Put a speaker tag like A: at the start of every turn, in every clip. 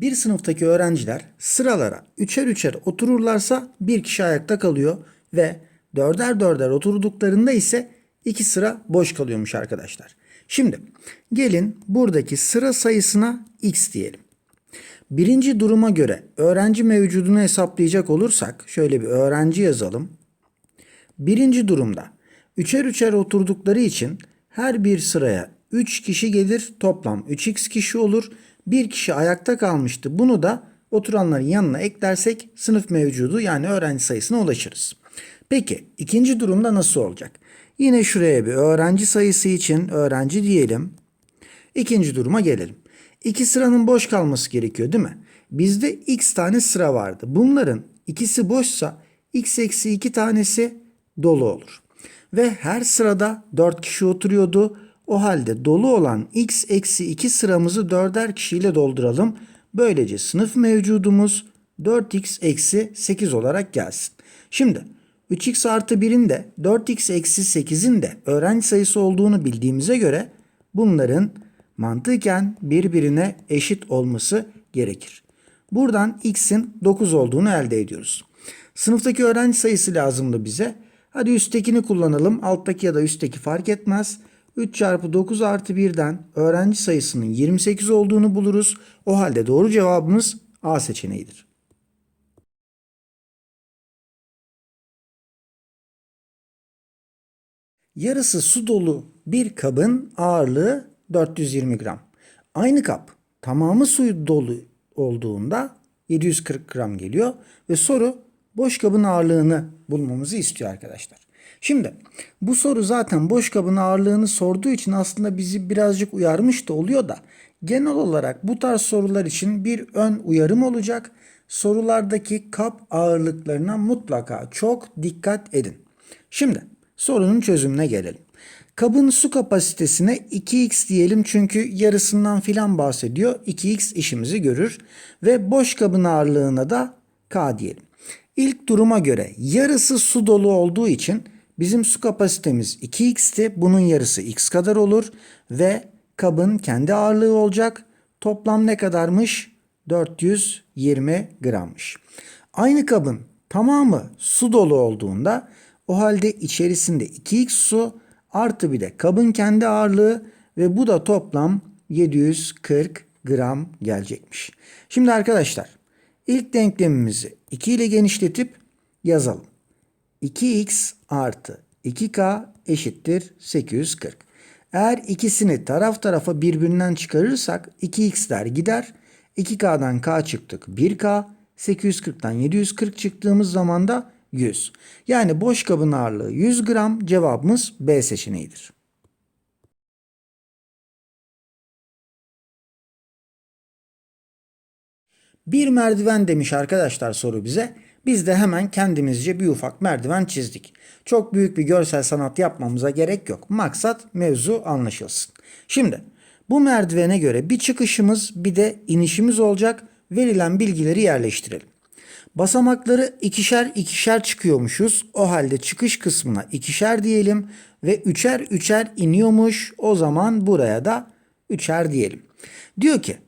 A: Bir sınıftaki öğrenciler sıralara üçer üçer otururlarsa bir kişi ayakta kalıyor ve dörder dörder oturduklarında ise iki sıra boş kalıyormuş arkadaşlar. Şimdi gelin buradaki sıra sayısına x diyelim. Birinci duruma göre öğrenci mevcudunu hesaplayacak olursak şöyle bir öğrenci yazalım. Birinci durumda üçer üçer oturdukları için her bir sıraya 3 kişi gelir toplam 3x kişi olur. Bir kişi ayakta kalmıştı. Bunu da oturanların yanına eklersek sınıf mevcudu yani öğrenci sayısına ulaşırız. Peki ikinci durumda nasıl olacak? Yine şuraya bir öğrenci sayısı için öğrenci diyelim. İkinci duruma gelelim. İki sıranın boş kalması gerekiyor değil mi? Bizde x tane sıra vardı. Bunların ikisi boşsa x eksi 2 tanesi dolu olur. Ve her sırada 4 kişi oturuyordu. O halde dolu olan x eksi 2 sıramızı dörder kişiyle dolduralım. Böylece sınıf mevcudumuz 4x eksi 8 olarak gelsin. Şimdi 3x artı 1'in de 4x eksi 8'in de öğrenci sayısı olduğunu bildiğimize göre bunların mantıken birbirine eşit olması gerekir. Buradan x'in 9 olduğunu elde ediyoruz. Sınıftaki öğrenci sayısı lazımdı bize. Hadi üsttekini kullanalım. Alttaki ya da üstteki fark etmez. 3 çarpı 9 artı 1'den öğrenci sayısının 28 olduğunu buluruz. O halde doğru cevabımız A seçeneğidir. Yarısı su dolu bir kabın ağırlığı 420 gram. Aynı kap tamamı suyu dolu olduğunda 740 gram geliyor ve soru boş kabın ağırlığını bulmamızı istiyor arkadaşlar. Şimdi bu soru zaten boş kabın ağırlığını sorduğu için aslında bizi birazcık uyarmış da oluyor da genel olarak bu tarz sorular için bir ön uyarım olacak. Sorulardaki kap ağırlıklarına mutlaka çok dikkat edin. Şimdi sorunun çözümüne gelelim. Kabın su kapasitesine 2x diyelim çünkü yarısından filan bahsediyor. 2x işimizi görür ve boş kabın ağırlığına da k diyelim. İlk duruma göre yarısı su dolu olduğu için bizim su kapasitemiz 2x'ti. Bunun yarısı x kadar olur ve kabın kendi ağırlığı olacak. Toplam ne kadarmış? 420 grammış. Aynı kabın tamamı su dolu olduğunda o halde içerisinde 2x su artı bir de kabın kendi ağırlığı ve bu da toplam 740 gram gelecekmiş. Şimdi arkadaşlar ilk denklemimizi 2 ile genişletip yazalım. 2x artı 2k eşittir 840. Eğer ikisini taraf tarafa birbirinden çıkarırsak 2x'ler gider. 2k'dan k çıktık 1k. 840'tan 740 çıktığımız zaman da 100. Yani boş kabın ağırlığı 100 gram cevabımız B seçeneğidir. Bir merdiven demiş arkadaşlar soru bize. Biz de hemen kendimizce bir ufak merdiven çizdik. Çok büyük bir görsel sanat yapmamıza gerek yok. Maksat mevzu anlaşılsın. Şimdi bu merdivene göre bir çıkışımız bir de inişimiz olacak. Verilen bilgileri yerleştirelim. Basamakları ikişer ikişer çıkıyormuşuz. O halde çıkış kısmına ikişer diyelim ve üçer üçer iniyormuş. O zaman buraya da üçer diyelim. Diyor ki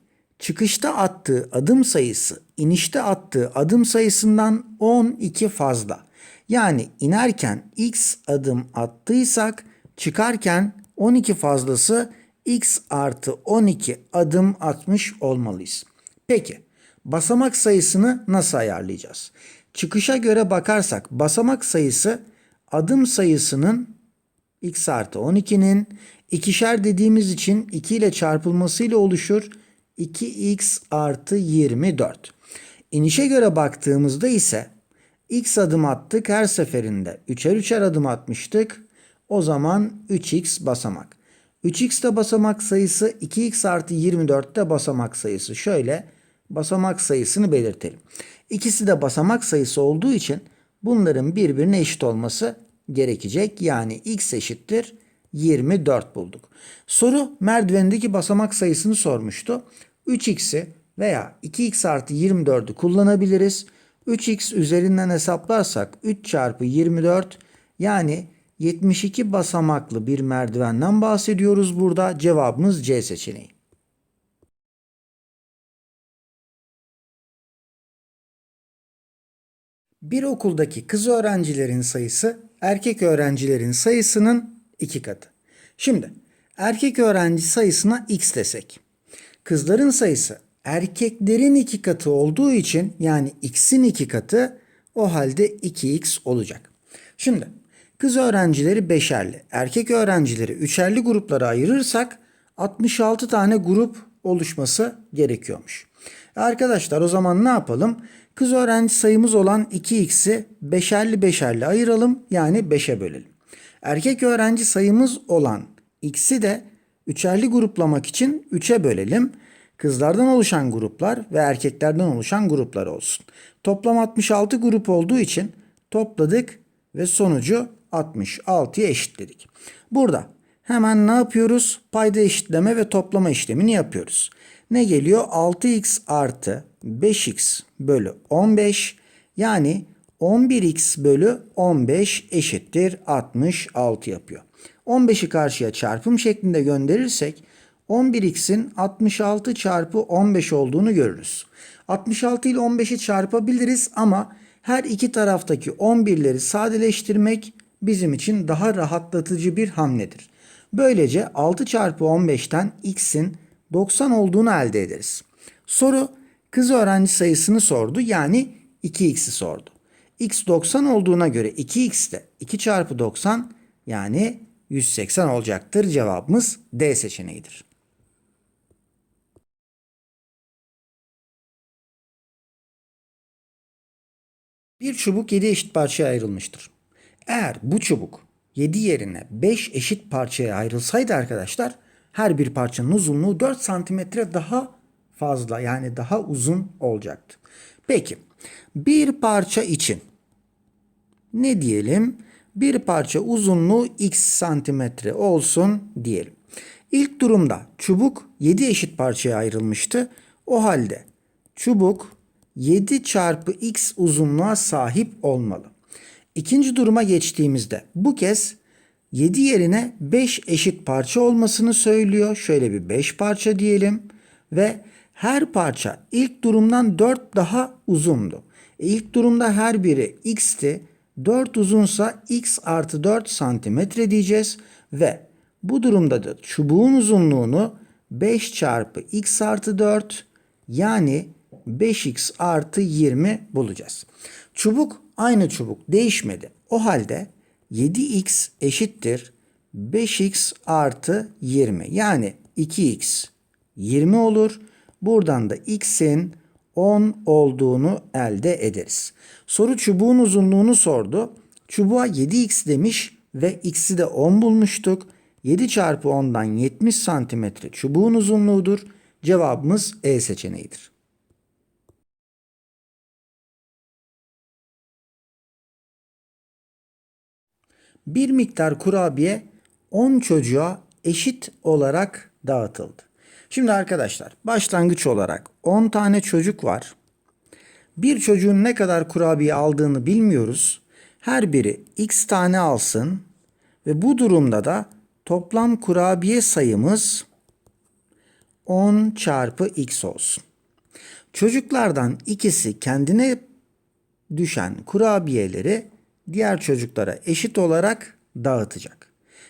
A: çıkışta attığı adım sayısı inişte attığı adım sayısından 12 fazla. Yani inerken x adım attıysak çıkarken 12 fazlası x artı 12 adım atmış olmalıyız. Peki basamak sayısını nasıl ayarlayacağız? Çıkışa göre bakarsak basamak sayısı adım sayısının x artı 12'nin ikişer dediğimiz için 2 ile çarpılmasıyla oluşur. 2x artı 24. İnişe göre baktığımızda ise x adım attık her seferinde 3'er 3'er adım atmıştık. O zaman 3x basamak. 3x de basamak sayısı 2x artı 24 de basamak sayısı. Şöyle basamak sayısını belirtelim. İkisi de basamak sayısı olduğu için bunların birbirine eşit olması gerekecek. Yani x eşittir 24 bulduk. Soru merdivendeki basamak sayısını sormuştu. 3x'i veya 2x artı 24'ü kullanabiliriz. 3x üzerinden hesaplarsak 3 çarpı 24 yani 72 basamaklı bir merdivenden bahsediyoruz burada. Cevabımız C seçeneği. Bir okuldaki kız öğrencilerin sayısı erkek öğrencilerin sayısının iki katı. Şimdi erkek öğrenci sayısına x desek. Kızların sayısı erkeklerin iki katı olduğu için yani x'in iki katı o halde 2x olacak. Şimdi kız öğrencileri beşerli, erkek öğrencileri üçerli gruplara ayırırsak 66 tane grup oluşması gerekiyormuş. Arkadaşlar o zaman ne yapalım? Kız öğrenci sayımız olan 2x'i beşerli beşerli ayıralım yani 5'e bölelim. Erkek öğrenci sayımız olan x'i de üçerli gruplamak için 3'e bölelim. Kızlardan oluşan gruplar ve erkeklerden oluşan gruplar olsun. Toplam 66 grup olduğu için topladık ve sonucu 66'ya eşitledik. Burada hemen ne yapıyoruz? Payda eşitleme ve toplama işlemini yapıyoruz. Ne geliyor? 6x artı 5x bölü 15 yani 11x bölü 15 eşittir 66 yapıyor. 15'i karşıya çarpım şeklinde gönderirsek 11x'in 66 çarpı 15 olduğunu görürüz. 66 ile 15'i çarpabiliriz ama her iki taraftaki 11'leri sadeleştirmek bizim için daha rahatlatıcı bir hamledir. Böylece 6 çarpı 15'ten x'in 90 olduğunu elde ederiz. Soru kız öğrenci sayısını sordu yani 2x'i sordu. X 90 olduğuna göre 2x de 2 çarpı 90 yani 180 olacaktır. Cevabımız D seçeneğidir. Bir çubuk 7 eşit parçaya ayrılmıştır. Eğer bu çubuk 7 yerine 5 eşit parçaya ayrılsaydı arkadaşlar her bir parçanın uzunluğu 4 santimetre daha fazla yani daha uzun olacaktı. Peki bir parça için ne diyelim? Bir parça uzunluğu x santimetre olsun diyelim. İlk durumda çubuk 7 eşit parçaya ayrılmıştı. O halde çubuk 7 çarpı x uzunluğa sahip olmalı. İkinci duruma geçtiğimizde bu kez 7 yerine 5 eşit parça olmasını söylüyor. Şöyle bir 5 parça diyelim ve her parça ilk durumdan 4 daha uzundu. E ilk durumda her biri x'ti. 4 uzunsa x artı 4 santimetre diyeceğiz ve bu durumda da çubuğun uzunluğunu 5 çarpı x artı 4 yani 5x artı 20 bulacağız. Çubuk aynı çubuk değişmedi. O halde 7x eşittir 5x artı 20 yani 2x 20 olur. Buradan da x'in 10 olduğunu elde ederiz. Soru çubuğun uzunluğunu sordu. Çubuğa 7x demiş ve x'i de 10 bulmuştuk. 7 çarpı 10'dan 70 santimetre çubuğun uzunluğudur. Cevabımız E seçeneğidir. Bir miktar kurabiye 10 çocuğa eşit olarak dağıtıldı. Şimdi arkadaşlar başlangıç olarak 10 tane çocuk var. Bir çocuğun ne kadar kurabiye aldığını bilmiyoruz. Her biri x tane alsın ve bu durumda da toplam kurabiye sayımız 10 çarpı x olsun. Çocuklardan ikisi kendine düşen kurabiyeleri diğer çocuklara eşit olarak dağıtacak.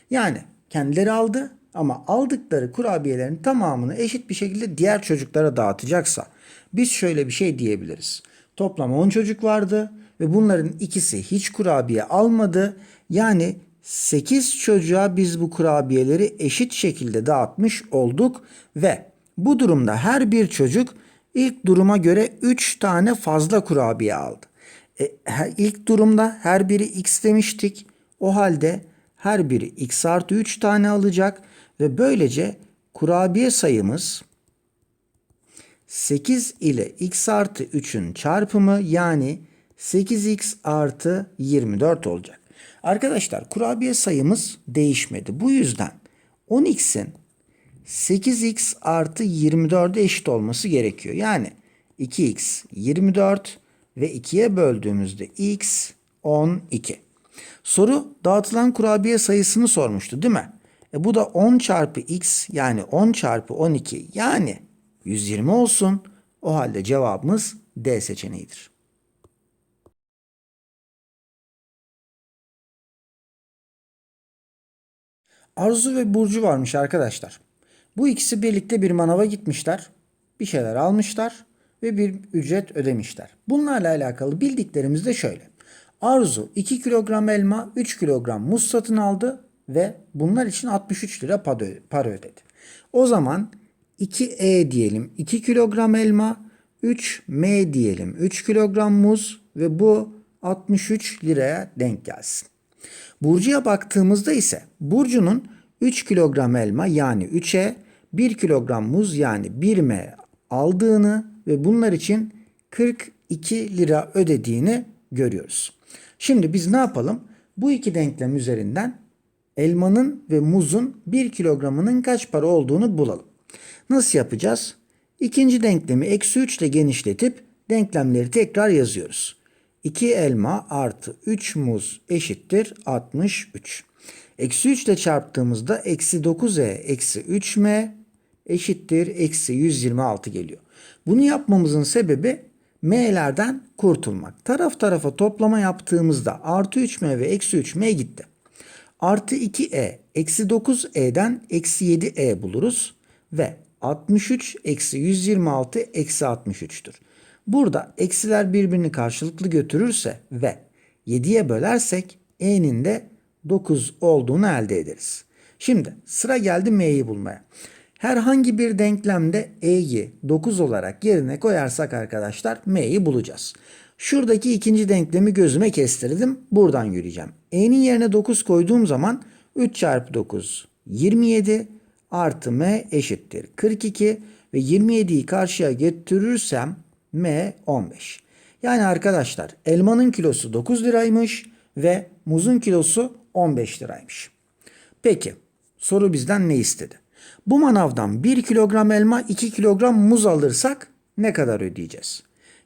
A: Yani kendileri aldı ama aldıkları kurabiyelerin tamamını eşit bir şekilde diğer çocuklara dağıtacaksa biz şöyle bir şey diyebiliriz. Toplam 10 çocuk vardı ve bunların ikisi hiç kurabiye almadı. Yani 8 çocuğa biz bu kurabiyeleri eşit şekilde dağıtmış olduk ve bu durumda her bir çocuk ilk duruma göre 3 tane fazla kurabiye aldı. E, ilk durumda her biri x demiştik. O halde her biri x artı 3 tane alacak ve böylece kurabiye sayımız 8 ile x artı 3'ün çarpımı yani 8x artı 24 olacak. Arkadaşlar kurabiye sayımız değişmedi. Bu yüzden 10x'in 8x artı 24'e eşit olması gerekiyor. Yani 2x 24 ve 2'ye böldüğümüzde x 12. Soru dağıtılan kurabiye sayısını sormuştu değil mi? E bu da 10 çarpı x yani 10 çarpı 12 yani 120 olsun. O halde cevabımız D seçeneğidir. Arzu ve Burcu varmış arkadaşlar. Bu ikisi birlikte bir manava gitmişler. Bir şeyler almışlar ve bir ücret ödemişler. Bunlarla alakalı bildiklerimiz de şöyle. Arzu 2 kilogram elma, 3 kilogram muz satın aldı ve bunlar için 63 lira para ödedi. O zaman 2E diyelim 2 kilogram elma, 3M diyelim 3 kilogram muz ve bu 63 liraya denk gelsin. Burcu'ya baktığımızda ise Burcu'nun 3 kilogram elma yani 3'e 1 kilogram muz yani 1M aldığını ve bunlar için 42 lira ödediğini görüyoruz. Şimdi biz ne yapalım? Bu iki denklem üzerinden elmanın ve muzun 1 kilogramının kaç para olduğunu bulalım. Nasıl yapacağız? İkinci denklemi eksi 3 ile genişletip denklemleri tekrar yazıyoruz. 2 elma artı 3 muz eşittir 63. Eksi 3 ile çarptığımızda eksi 9e eksi 3m eşittir eksi 126 geliyor. Bunu yapmamızın sebebi m'lerden kurtulmak. Taraf tarafa toplama yaptığımızda artı 3m ve eksi 3m gitti. Artı 2e eksi 9e'den eksi 7e buluruz ve 63 eksi 126 eksi 63'tür. Burada eksiler birbirini karşılıklı götürürse ve 7'ye bölersek e'nin de 9 olduğunu elde ederiz. Şimdi sıra geldi m'yi bulmaya. Herhangi bir denklemde e'yi 9 olarak yerine koyarsak arkadaşlar m'yi bulacağız. Şuradaki ikinci denklemi gözüme kestirdim. Buradan yürüyeceğim. E'nin yerine 9 koyduğum zaman 3 çarpı 9 27 artı m eşittir 42 ve 27'yi karşıya getirirsem m 15. Yani arkadaşlar elmanın kilosu 9 liraymış ve muzun kilosu 15 liraymış. Peki soru bizden ne istedi? Bu manavdan 1 kilogram elma 2 kilogram muz alırsak ne kadar ödeyeceğiz?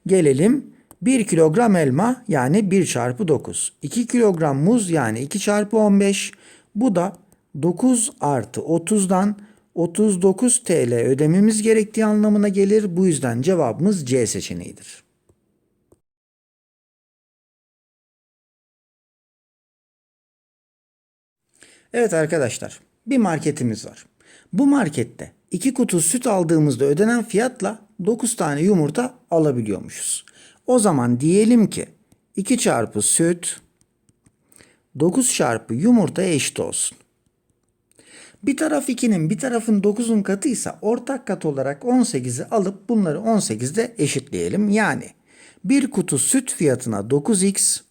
A: Gelelim 1 kilogram elma yani 1 çarpı 9. 2 kilogram muz yani 2 çarpı 15. Bu da 9 artı 30'dan 39 TL ödememiz gerektiği anlamına gelir. Bu yüzden cevabımız C seçeneğidir. Evet arkadaşlar bir marketimiz var. Bu markette 2 kutu süt aldığımızda ödenen fiyatla 9 tane yumurta alabiliyormuşuz. O zaman diyelim ki 2 çarpı süt 9 çarpı yumurta eşit olsun. Bir taraf 2'nin bir tarafın 9'un katıysa ortak kat olarak 18'i alıp bunları 18'de eşitleyelim. Yani bir kutu süt fiyatına 9x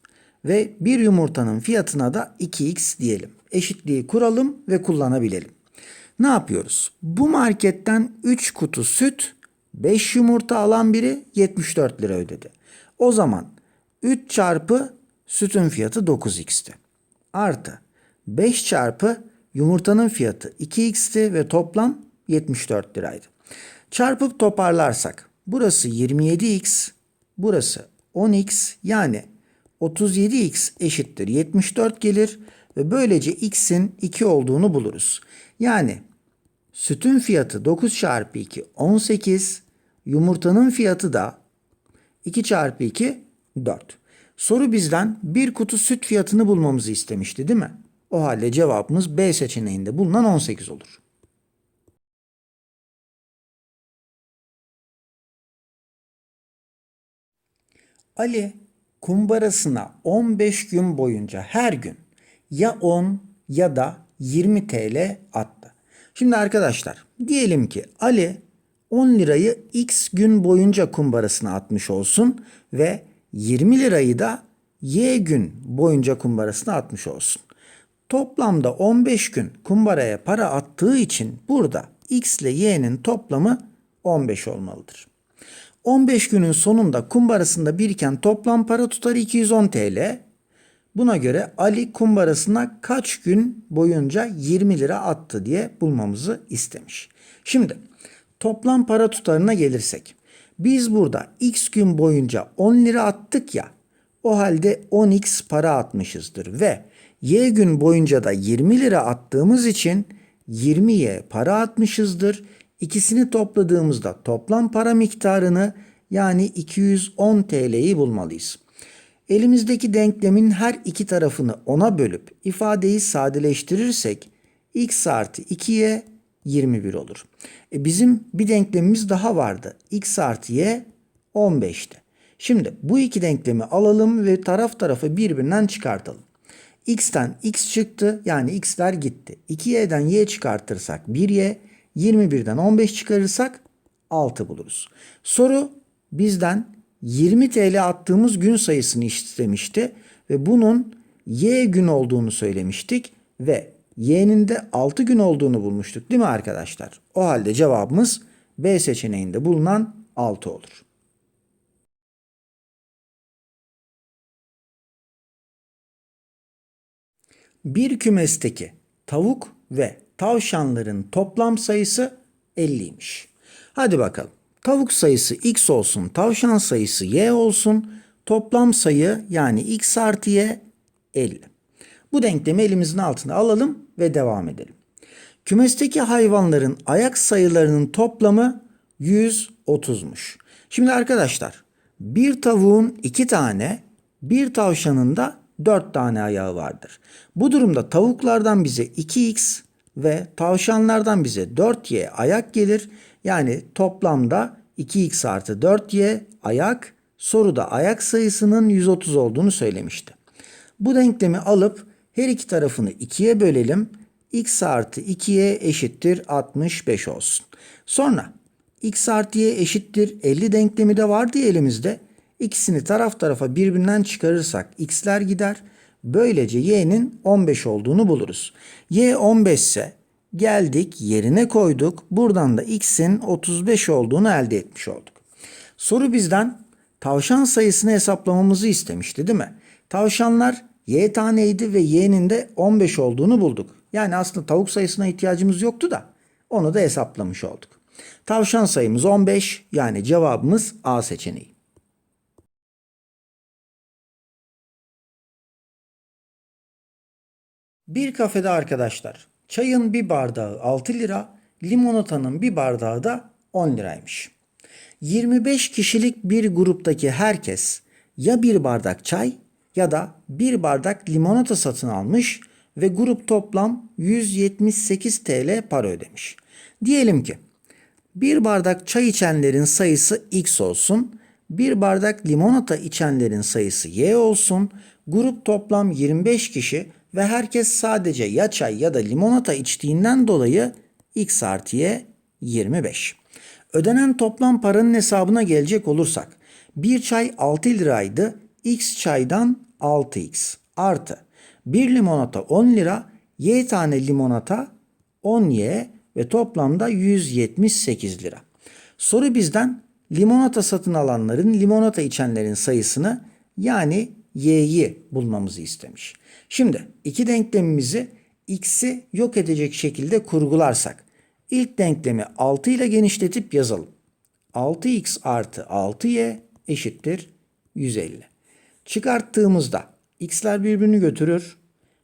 A: ve bir yumurtanın fiyatına da 2x diyelim. Eşitliği kuralım ve kullanabilelim. Ne yapıyoruz? Bu marketten 3 kutu süt, 5 yumurta alan biri 74 lira ödedi. O zaman 3 çarpı sütün fiyatı 9x'ti. Artı 5 çarpı yumurtanın fiyatı 2x'ti ve toplam 74 liraydı. Çarpıp toparlarsak burası 27x, burası 10x yani 37x eşittir 74 gelir ve böylece x'in 2 olduğunu buluruz. Yani sütün fiyatı 9 çarpı 2 18, yumurtanın fiyatı da 2 çarpı 2 4. Soru bizden bir kutu süt fiyatını bulmamızı istemişti değil mi? O halde cevabımız B seçeneğinde bulunan 18 olur. Ali kumbarasına 15 gün boyunca her gün ya 10 ya da 20 TL attı. Şimdi arkadaşlar diyelim ki Ali 10 lirayı x gün boyunca kumbarasına atmış olsun ve 20 lirayı da y gün boyunca kumbarasına atmış olsun. Toplamda 15 gün kumbaraya para attığı için burada x ile y'nin toplamı 15 olmalıdır. 15 günün sonunda kumbarasında biriken toplam para tutarı 210 TL. Buna göre Ali kumbarasına kaç gün boyunca 20 lira attı diye bulmamızı istemiş. Şimdi toplam para tutarına gelirsek. Biz burada x gün boyunca 10 lira attık ya. O halde 10x para atmışızdır ve y gün boyunca da 20 lira attığımız için 20'ye para atmışızdır. İkisini topladığımızda toplam para miktarını yani 210 TL'yi bulmalıyız. Elimizdeki denklemin her iki tarafını 10'a bölüp ifadeyi sadeleştirirsek x artı 2y 21 olur. E bizim bir denklemimiz daha vardı. x artı y 15'ti. Şimdi bu iki denklemi alalım ve taraf tarafa birbirinden çıkartalım. x'ten x çıktı yani x'ler gitti. 2y'den y çıkartırsak 1y, 21'den 15 çıkarırsak 6 buluruz. Soru bizden 20 TL attığımız gün sayısını istemişti ve bunun y gün olduğunu söylemiştik ve y'nin de 6 gün olduğunu bulmuştuk değil mi arkadaşlar? O halde cevabımız B seçeneğinde bulunan 6 olur. Bir kümesteki tavuk ve tavşanların toplam sayısı 50'ymiş. Hadi bakalım. Tavuk sayısı x olsun, tavşan sayısı y olsun. Toplam sayı yani x artı y 50. Bu denklemi elimizin altına alalım ve devam edelim. Kümesteki hayvanların ayak sayılarının toplamı 130'muş. Şimdi arkadaşlar bir tavuğun iki tane, bir tavşanın da 4 tane ayağı vardır. Bu durumda tavuklardan bize 2x ve tavşanlardan bize 4y ayak gelir. Yani toplamda 2x artı 4y ayak soruda ayak sayısının 130 olduğunu söylemişti. Bu denklemi alıp her iki tarafını 2'ye bölelim. x artı 2y eşittir 65 olsun. Sonra x artı y eşittir 50 denklemi de vardı ya elimizde. İkisini taraf tarafa birbirinden çıkarırsak x'ler gider. Böylece y'nin 15 olduğunu buluruz. y 15 ise geldik yerine koyduk. Buradan da x'in 35 olduğunu elde etmiş olduk. Soru bizden tavşan sayısını hesaplamamızı istemişti değil mi? Tavşanlar y taneydi ve y'nin de 15 olduğunu bulduk. Yani aslında tavuk sayısına ihtiyacımız yoktu da onu da hesaplamış olduk. Tavşan sayımız 15 yani cevabımız A seçeneği. Bir kafede arkadaşlar çayın bir bardağı 6 lira, limonatanın bir bardağı da 10 liraymış. 25 kişilik bir gruptaki herkes ya bir bardak çay ya da bir bardak limonata satın almış ve grup toplam 178 TL para ödemiş. Diyelim ki bir bardak çay içenlerin sayısı x olsun, bir bardak limonata içenlerin sayısı y olsun, grup toplam 25 kişi ve herkes sadece ya çay ya da limonata içtiğinden dolayı x artı y 25. Ödenen toplam paranın hesabına gelecek olursak bir çay 6 liraydı x çaydan 6x artı bir limonata 10 lira y tane limonata 10y ve toplamda 178 lira. Soru bizden limonata satın alanların limonata içenlerin sayısını yani y'yi bulmamızı istemiş. Şimdi iki denklemimizi x'i yok edecek şekilde kurgularsak ilk denklemi 6 ile genişletip yazalım. 6x artı 6y eşittir 150. Çıkarttığımızda x'ler birbirini götürür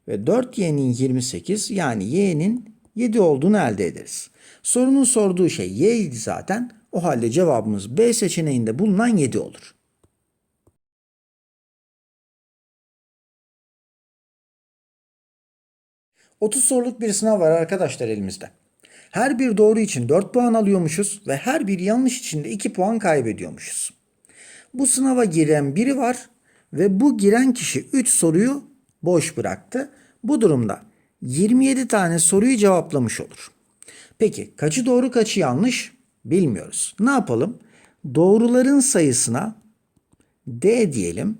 A: ve 4y'nin 28 yani y'nin 7 olduğunu elde ederiz. Sorunun sorduğu şey y idi zaten. O halde cevabımız B seçeneğinde bulunan 7 olur. ...30 soruluk bir sınav var arkadaşlar elimizde. Her bir doğru için 4 puan alıyormuşuz ve her bir yanlış için de 2 puan kaybediyormuşuz. Bu sınava giren biri var ve bu giren kişi 3 soruyu boş bıraktı. Bu durumda 27 tane soruyu cevaplamış olur. Peki kaçı doğru kaçı yanlış bilmiyoruz. Ne yapalım? Doğruların sayısına D diyelim.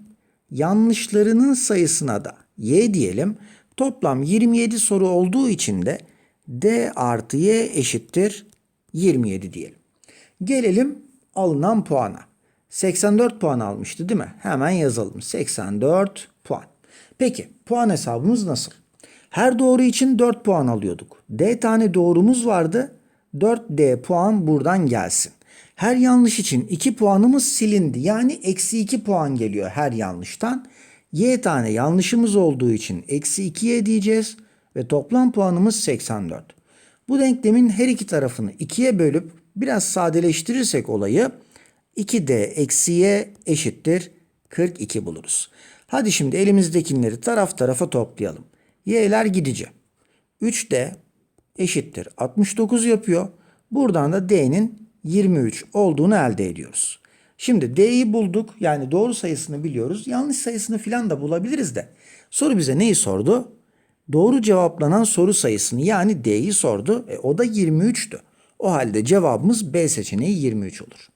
A: Yanlışlarının sayısına da Y diyelim. Toplam 27 soru olduğu için de D artı Y eşittir 27 diyelim. Gelelim alınan puana. 84 puan almıştı değil mi? Hemen yazalım. 84 puan. Peki puan hesabımız nasıl? Her doğru için 4 puan alıyorduk. D tane doğrumuz vardı. 4D puan buradan gelsin. Her yanlış için 2 puanımız silindi. Yani eksi 2 puan geliyor her yanlıştan. Y tane yanlışımız olduğu için eksi 2Y diyeceğiz. Ve toplam puanımız 84. Bu denklemin her iki tarafını 2'ye bölüp biraz sadeleştirirsek olayı 2D eksi Y eşittir 42 buluruz. Hadi şimdi elimizdekileri taraf tarafa toplayalım. Y'ler gidecek. 3D eşittir 69 yapıyor. Buradan da D'nin 23 olduğunu elde ediyoruz. Şimdi D'yi bulduk. Yani doğru sayısını biliyoruz. Yanlış sayısını filan da bulabiliriz de. Soru bize neyi sordu? Doğru cevaplanan soru sayısını yani D'yi sordu. E, o da 23'tü. O halde cevabımız B seçeneği 23 olur.